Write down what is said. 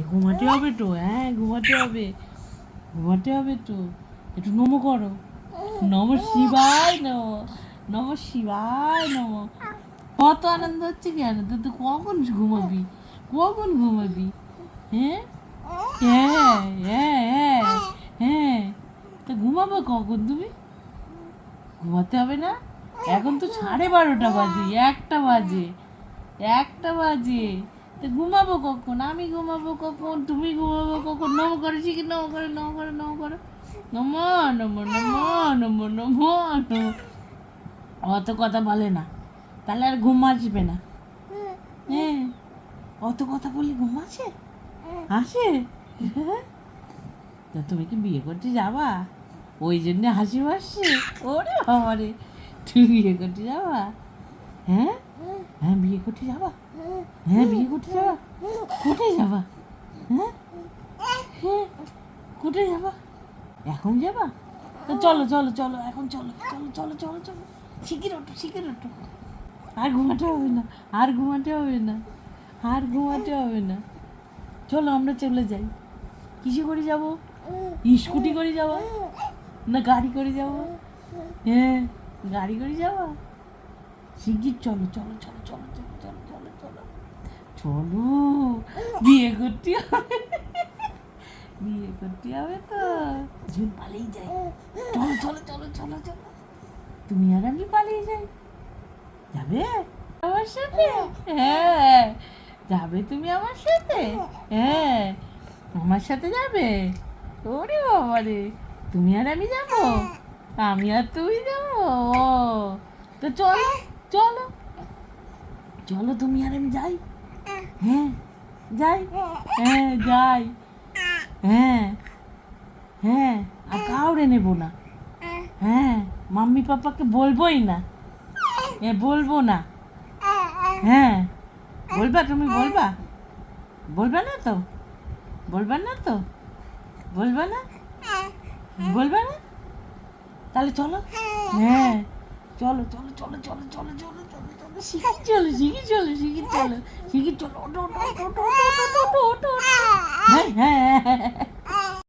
ঘুমাতে হবে তো হ্যাঁ ঘুমাতে হবে। ঘুমাতে হবে তো। একটু নমো করো। নম শিবায় নম নম শিবায় নম। কত আনন্দ হচ্ছে কেন তুই কখন ঘুমাবি? কখন ঘুমাবি? হ্যাঁ? হ্যাঁ হ্যাঁ হ্যাঁ হ্যাঁ। তা ঘুমাবো কখন তুমি? ঘুমাতে হবে না? এখন তো সাড়ে বারোটা বাজে, একটা বাজে একটা বাজে। ঘুমাবো কখন? আমি ঘুমাবো কখন? তুমি ঘুমাবো কখন? নম করে, শিখি নম করে নম করে নম করে। নম নম নম নম নম অত কথা বলে না। তাহলে আর ঘুম আসবে না। হ্যাঁ অত কথা বললে ঘুম আসে আসে তা তুমি কি বিয়ে করতে যাবা? ওই জন্য হাসি পাচ্ছে ওরে বাবা রে তুমি বিয়ে করতে যাবা? হ্যাঁ? হ্যাঁ বিয়ে করতে যাবা? হ্যাঁ বিয়ে করতে যাবা? কোথায় যাবা? হ্যাঁ? হ্যাঁ কোথায় যাবা? এখন যাবা? চলো চলো চলো, এখন চলো চলো চলো চলো চলো। শিখির ওঠো শিখির ওঠো। আর ঘুমাতে হবে না, আর ঘুমাতে হবে না, আর ঘুমাতে হবে না। চলো, আমরা চলে যাই। কিসে করে যাব? স্কুটি করে যাব? না গাড়ি করে যাব? হ্যাঁ গাড়ি করে যাবা? শিগগির, চলো চলো চলো চলো চলো চলো চলো চলো। চলো। বিয়ে করতে হবে। বিয়ে করতে হবে তো। ঝুল পালিয়ে যাই। চলো চলো চলো চলো চলো। তুমি আর আমি পালিয়ে যাই। যাবে? আমার সাথে? হ্যাঁ। যাবে তুমি আমার সাথে? হ্যাঁ। আমার সাথে যাবে? ওরে বাবা রে। তুমি আর আমি যাব? আমি আর তুমি যাব? তো চলো। চলো। চলো তুমি আর আমি যাই। হ্যাঁ যাই। হ্যাঁ যাই। হ্যাঁ হ্যাঁ আর কাউরে নেব না। হ্যাঁ মাম্মি পাপাকে বলবোই না। হ্যাঁ বলব না। হ্যাঁ বলবা তুমি, বলবা। বলবা না তো? বলবা না তো? বলবা না? বলবা না? তাহলে চলো। হ্যাঁ চলো চলো চলো চলো চলো চলো শিখি চলো শিখি চলো শিখি চলো শিখি, চলো হ্যাঁ হ্যাঁ